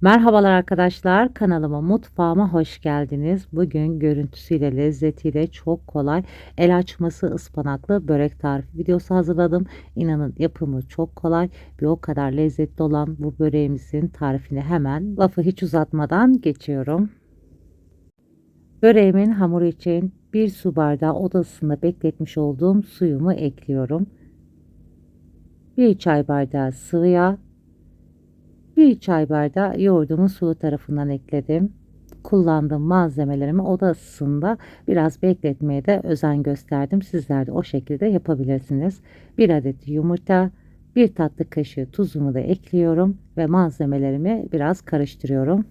Merhabalar arkadaşlar kanalıma mutfağıma hoş geldiniz. Bugün görüntüsüyle lezzetiyle çok kolay el açması ıspanaklı börek tarifi videosu hazırladım. İnanın yapımı çok kolay ve o kadar lezzetli olan bu böreğimizin tarifini hemen lafı hiç uzatmadan geçiyorum. Böreğimin hamuru için bir su bardağı odasında bekletmiş olduğum suyumu ekliyorum. Bir çay bardağı sıvı yağ, bir çay bardağı yoğurdumu sulu tarafından ekledim. Kullandığım malzemelerimi oda ısısında biraz bekletmeye de özen gösterdim. Sizler de o şekilde yapabilirsiniz. Bir adet yumurta, bir tatlı kaşığı tuzumu da ekliyorum ve malzemelerimi biraz karıştırıyorum.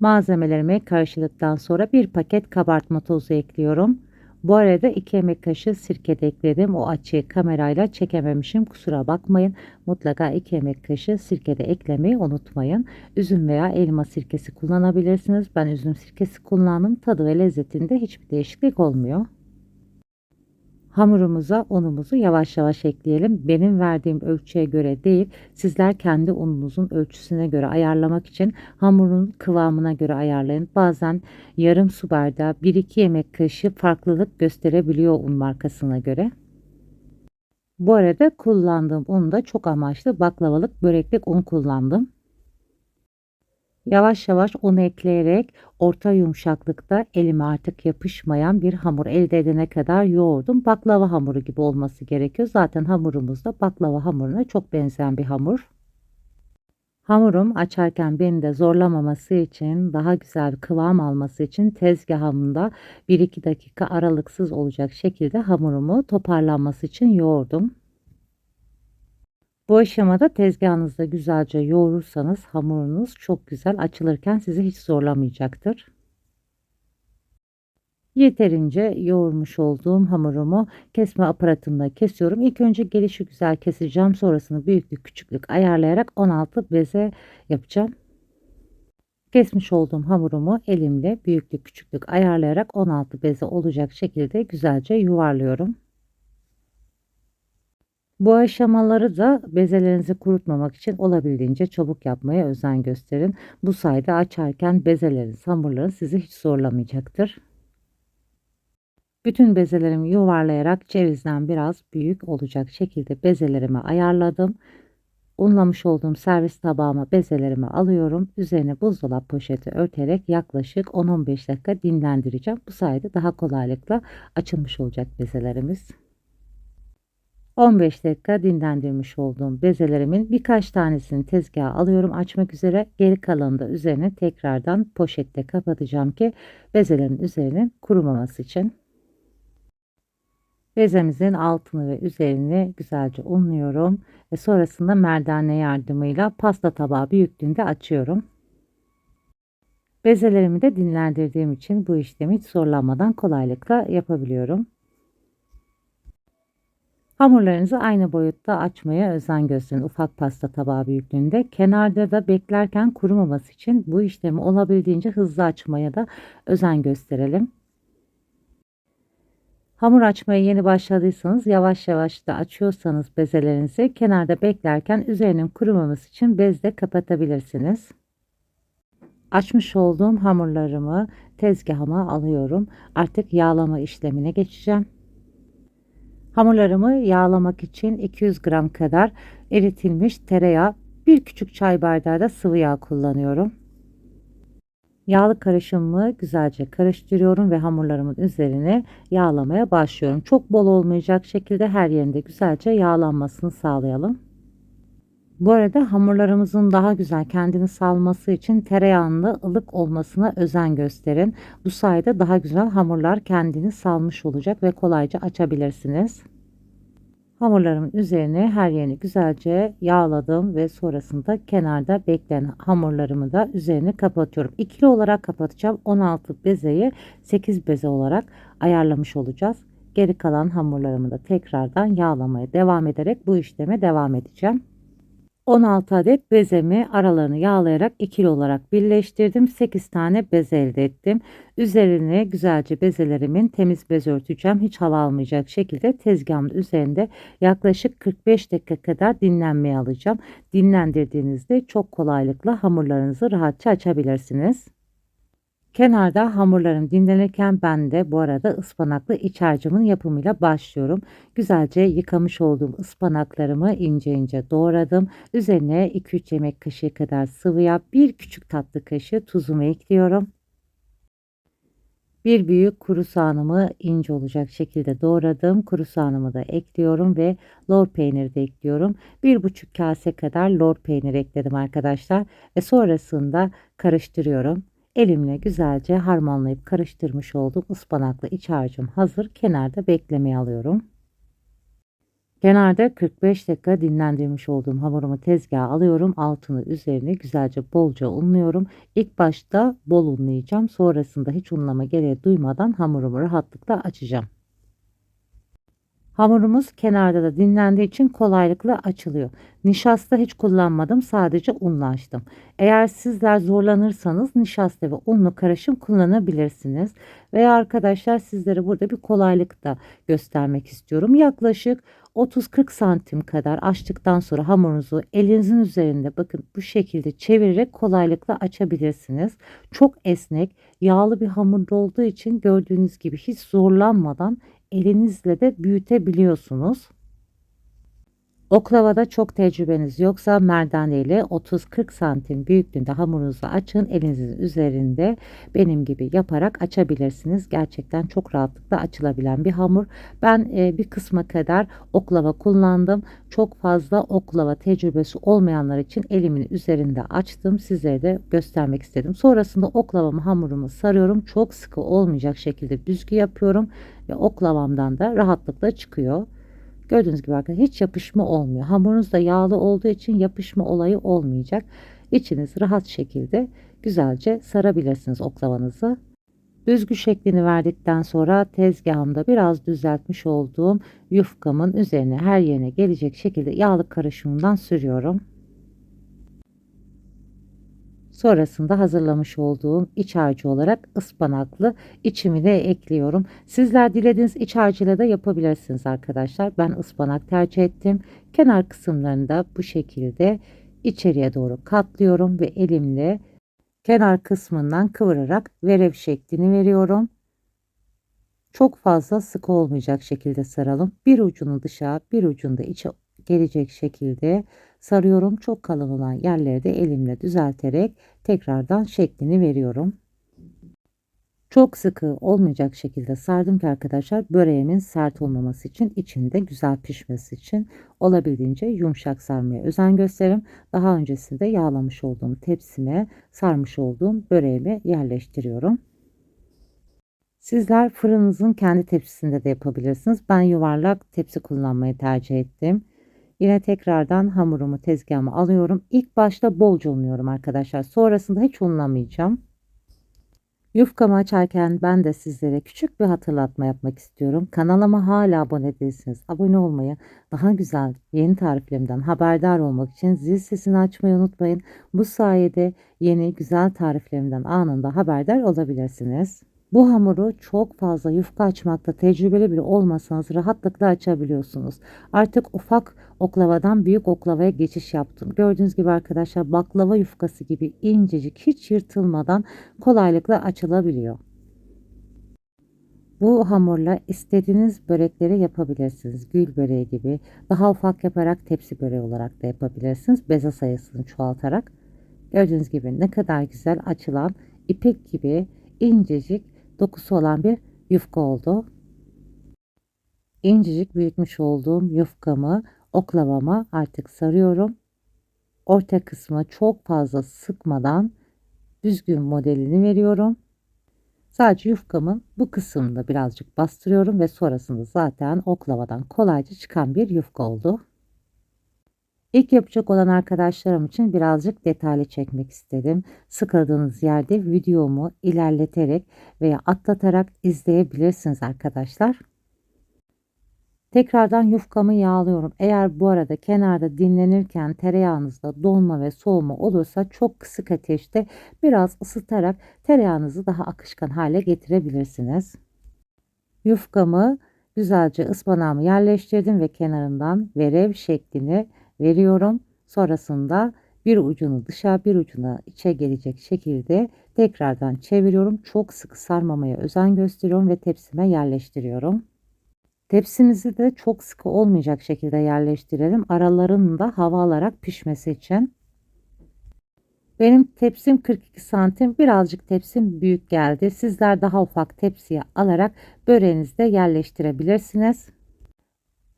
Malzemelerimi karıştırdıktan sonra bir paket kabartma tozu ekliyorum. Bu arada 2 yemek kaşığı sirke de ekledim. O açıyı kamerayla çekememişim. Kusura bakmayın. Mutlaka 2 yemek kaşığı sirke de eklemeyi unutmayın. Üzüm veya elma sirkesi kullanabilirsiniz. Ben üzüm sirkesi kullandım. Tadı ve lezzetinde hiçbir değişiklik olmuyor. Hamurumuza unumuzu yavaş yavaş ekleyelim. Benim verdiğim ölçüye göre değil, sizler kendi ununuzun ölçüsüne göre ayarlamak için hamurun kıvamına göre ayarlayın. Bazen yarım su bardağı 1-2 yemek kaşığı farklılık gösterebiliyor un markasına göre. Bu arada kullandığım un da çok amaçlı baklavalık böreklik un kullandım. Yavaş yavaş un ekleyerek orta yumuşaklıkta elime artık yapışmayan bir hamur elde edene kadar yoğurdum. Baklava hamuru gibi olması gerekiyor. Zaten hamurumuz da baklava hamuruna çok benzeyen bir hamur. Hamurum açarken beni de zorlamaması için daha güzel kıvam alması için tezgahımda 1-2 dakika aralıksız olacak şekilde hamurumu toparlanması için yoğurdum. Bu aşamada tezgahınızda güzelce yoğurursanız hamurunuz çok güzel açılırken sizi hiç zorlamayacaktır. Yeterince yoğurmuş olduğum hamurumu kesme aparatımla kesiyorum. İlk önce gelişi güzel keseceğim. Sonrasını büyüklük küçüklük ayarlayarak 16 beze yapacağım. Kesmiş olduğum hamurumu elimle büyüklük küçüklük ayarlayarak 16 beze olacak şekilde güzelce yuvarlıyorum. Bu aşamaları da bezelerinizi kurutmamak için olabildiğince çabuk yapmaya özen gösterin. Bu sayede açarken bezeleriniz, hamurlarınız sizi hiç zorlamayacaktır. Bütün bezelerimi yuvarlayarak cevizden biraz büyük olacak şekilde bezelerimi ayarladım. Unlamış olduğum servis tabağıma bezelerimi alıyorum. Üzerine buzdolap poşeti örterek yaklaşık 10-15 dakika dinlendireceğim. Bu sayede daha kolaylıkla açılmış olacak bezelerimiz. 15 dakika dinlendirmiş olduğum bezelerimin birkaç tanesini tezgaha alıyorum açmak üzere. Geri kalanını da üzerine tekrardan poşette kapatacağım ki bezelerin üzerinin kurumaması için. Bezemizin altını ve üzerini güzelce unluyorum ve sonrasında merdane yardımıyla pasta tabağı büyüklüğünde açıyorum. Bezelerimi de dinlendirdiğim için bu işlemi hiç zorlanmadan kolaylıkla yapabiliyorum. Hamurlarınızı aynı boyutta açmaya özen gösterin. Ufak pasta tabağı büyüklüğünde. Kenarda da beklerken kurumaması için bu işlemi olabildiğince hızlı açmaya da özen gösterelim. Hamur açmaya yeni başladıysanız yavaş yavaş da açıyorsanız bezelerinizi kenarda beklerken üzerinin kurumaması için bezle kapatabilirsiniz. Açmış olduğum hamurlarımı tezgahıma alıyorum. Artık yağlama işlemine geçeceğim. Hamurlarımı yağlamak için 200 gram kadar eritilmiş tereyağı, bir küçük çay bardağı da sıvı yağ kullanıyorum. Yağlı karışımımı güzelce karıştırıyorum ve hamurlarımın üzerine yağlamaya başlıyorum. Çok bol olmayacak şekilde her yerinde güzelce yağlanmasını sağlayalım. Bu arada hamurlarımızın daha güzel kendini salması için tereyağında ılık olmasına özen gösterin. Bu sayede daha güzel hamurlar kendini salmış olacak ve kolayca açabilirsiniz. Hamurlarımın üzerine her yerini güzelce yağladım ve sonrasında kenarda bekleyen hamurlarımı da üzerine kapatıyorum. İkili olarak kapatacağım. 16 bezeyi 8 beze olarak ayarlamış olacağız. Geri kalan hamurlarımı da tekrardan yağlamaya devam ederek bu işleme devam edeceğim. 16 adet bezemi aralarını yağlayarak ikili olarak birleştirdim. 8 tane bez elde ettim. Üzerine güzelce bezelerimin temiz bez örteceğim. Hiç hava almayacak şekilde tezgahımın üzerinde yaklaşık 45 dakika kadar dinlenmeye alacağım. Dinlendirdiğinizde çok kolaylıkla hamurlarınızı rahatça açabilirsiniz. Kenarda hamurlarım dinlenirken ben de bu arada ıspanaklı iç harcımın yapımıyla başlıyorum. Güzelce yıkamış olduğum ıspanaklarımı ince ince doğradım. Üzerine 2-3 yemek kaşığı kadar sıvı yağ, 1 küçük tatlı kaşığı tuzumu ekliyorum. Bir büyük kuru soğanımı ince olacak şekilde doğradım. Kuru soğanımı da ekliyorum ve lor peyniri de ekliyorum. Bir buçuk kase kadar lor peynir ekledim arkadaşlar. Ve sonrasında karıştırıyorum. Elimle güzelce harmanlayıp karıştırmış olduğum ıspanaklı iç harcım hazır. Kenarda beklemeye alıyorum. Kenarda 45 dakika dinlendirmiş olduğum hamurumu tezgaha alıyorum. Altını üzerine güzelce bolca unluyorum. İlk başta bol unlayacağım. Sonrasında hiç unlama gereği duymadan hamurumu rahatlıkla açacağım. Hamurumuz kenarda da dinlendiği için kolaylıkla açılıyor. Nişasta hiç kullanmadım sadece unla açtım. Eğer sizler zorlanırsanız nişasta ve unlu karışım kullanabilirsiniz. Veya arkadaşlar sizlere burada bir kolaylık da göstermek istiyorum. Yaklaşık 30-40 santim kadar açtıktan sonra hamurunuzu elinizin üzerinde bakın bu şekilde çevirerek kolaylıkla açabilirsiniz. Çok esnek yağlı bir hamurda olduğu için gördüğünüz gibi hiç zorlanmadan elinizle de büyütebiliyorsunuz. Oklavada çok tecrübeniz yoksa merdane ile 30-40 santim büyüklüğünde hamurunuzu açın. Elinizin üzerinde benim gibi yaparak açabilirsiniz. Gerçekten çok rahatlıkla açılabilen bir hamur. Ben e, bir kısma kadar oklava kullandım. Çok fazla oklava tecrübesi olmayanlar için elimin üzerinde açtım. Sizlere de göstermek istedim. Sonrasında oklavamı hamurumu sarıyorum. Çok sıkı olmayacak şekilde büzgü yapıyorum ve oklavamdan da rahatlıkla çıkıyor. Gördüğünüz gibi arkadaşlar hiç yapışma olmuyor. Hamurunuz da yağlı olduğu için yapışma olayı olmayacak. İçiniz rahat şekilde güzelce sarabilirsiniz oklavanızı. Düzgü şeklini verdikten sonra tezgahımda biraz düzeltmiş olduğum yufkamın üzerine her yerine gelecek şekilde yağlı karışımından sürüyorum. Sonrasında hazırlamış olduğum iç harcı olarak ıspanaklı içimi de ekliyorum. Sizler dilediğiniz iç harcıyla da yapabilirsiniz arkadaşlar. Ben ıspanak tercih ettim. Kenar kısımlarını da bu şekilde içeriye doğru katlıyorum ve elimle kenar kısmından kıvırarak verev şeklini veriyorum. Çok fazla sık olmayacak şekilde saralım. Bir ucunu dışa bir ucunu da içe gelecek şekilde sarıyorum. Çok kalın olan yerleri de elimle düzelterek tekrardan şeklini veriyorum. Çok sıkı olmayacak şekilde sardım ki arkadaşlar böreğimin sert olmaması için içinde güzel pişmesi için olabildiğince yumuşak sarmaya özen gösteririm. Daha öncesinde yağlamış olduğum tepsime sarmış olduğum böreğimi yerleştiriyorum. Sizler fırınınızın kendi tepsisinde de yapabilirsiniz. Ben yuvarlak tepsi kullanmayı tercih ettim. Yine tekrardan hamurumu tezgahıma alıyorum. İlk başta bolca unluyorum arkadaşlar. Sonrasında hiç unlamayacağım. Yufkamı açarken ben de sizlere küçük bir hatırlatma yapmak istiyorum. Kanalıma hala abone değilsiniz. Abone olmayı, daha güzel yeni tariflerimden haberdar olmak için zil sesini açmayı unutmayın. Bu sayede yeni güzel tariflerimden anında haberdar olabilirsiniz. Bu hamuru çok fazla yufka açmakta tecrübeli bile olmasanız rahatlıkla açabiliyorsunuz. Artık ufak oklavadan büyük oklavaya geçiş yaptım. Gördüğünüz gibi arkadaşlar baklava yufkası gibi incecik hiç yırtılmadan kolaylıkla açılabiliyor. Bu hamurla istediğiniz börekleri yapabilirsiniz. Gül böreği gibi daha ufak yaparak tepsi böreği olarak da yapabilirsiniz. Beze sayısını çoğaltarak. Gördüğünüz gibi ne kadar güzel açılan ipek gibi incecik dokusu olan bir yufka oldu. İncecik büyütmüş olduğum yufkamı oklavama artık sarıyorum. Orta kısmı çok fazla sıkmadan düzgün modelini veriyorum. Sadece yufkamın bu kısmında birazcık bastırıyorum ve sonrasında zaten oklavadan kolayca çıkan bir yufka oldu. İlk yapacak olan arkadaşlarım için birazcık detaylı çekmek istedim. Sıkıldığınız yerde videomu ilerleterek veya atlatarak izleyebilirsiniz arkadaşlar. Tekrardan yufkamı yağlıyorum. Eğer bu arada kenarda dinlenirken tereyağınızda donma ve soğuma olursa çok kısık ateşte biraz ısıtarak tereyağınızı daha akışkan hale getirebilirsiniz. Yufkamı güzelce ıspanağımı yerleştirdim ve kenarından verev şeklini veriyorum. Sonrasında bir ucunu dışa bir ucuna içe gelecek şekilde tekrardan çeviriyorum. Çok sıkı sarmamaya özen gösteriyorum ve tepsime yerleştiriyorum. Tepsimizi de çok sıkı olmayacak şekilde yerleştirelim. Aralarının da hava alarak pişmesi için. Benim tepsim 42 santim. Birazcık tepsim büyük geldi. Sizler daha ufak tepsiye alarak böreğinizde yerleştirebilirsiniz.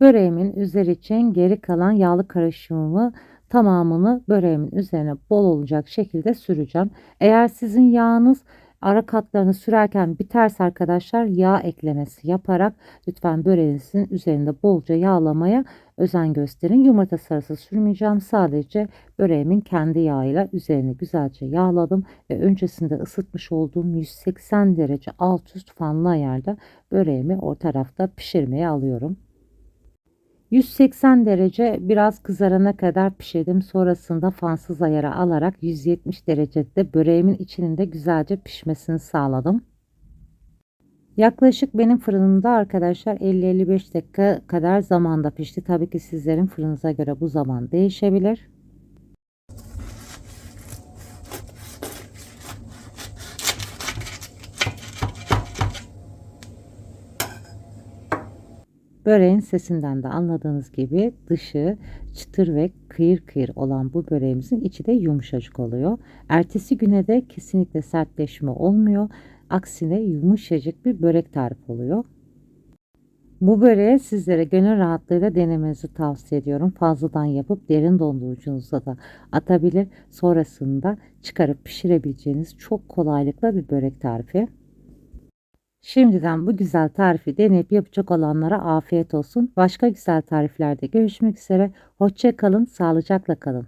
Böreğimin üzeri için geri kalan yağlı karışımımı tamamını böreğimin üzerine bol olacak şekilde süreceğim. Eğer sizin yağınız ara katlarını sürerken biterse arkadaşlar yağ eklemesi yaparak lütfen böreğinizin üzerinde bolca yağlamaya özen gösterin. Yumurta sarısı sürmeyeceğim. Sadece böreğimin kendi yağıyla üzerini güzelce yağladım ve öncesinde ısıtmış olduğum 180 derece alt üst fanlı ayarda böreğimi o tarafta pişirmeye alıyorum. 180 derece biraz kızarana kadar pişirdim. Sonrasında fansız ayara alarak 170 derecede böreğimin içinin de güzelce pişmesini sağladım. Yaklaşık benim fırınımda arkadaşlar 50-55 dakika kadar zamanda pişti. Tabii ki sizlerin fırınıza göre bu zaman değişebilir. Böreğin sesinden de anladığınız gibi dışı çıtır ve kıyır kıyır olan bu böreğimizin içi de yumuşacık oluyor. Ertesi güne de kesinlikle sertleşme olmuyor. Aksine yumuşacık bir börek tarifi oluyor. Bu böreği sizlere gönül rahatlığıyla denemenizi tavsiye ediyorum. Fazladan yapıp derin dondurucunuza da atabilir. Sonrasında çıkarıp pişirebileceğiniz çok kolaylıkla bir börek tarifi. Şimdiden bu güzel tarifi deneyip yapacak olanlara afiyet olsun. Başka güzel tariflerde görüşmek üzere. Hoşça kalın, sağlıcakla kalın.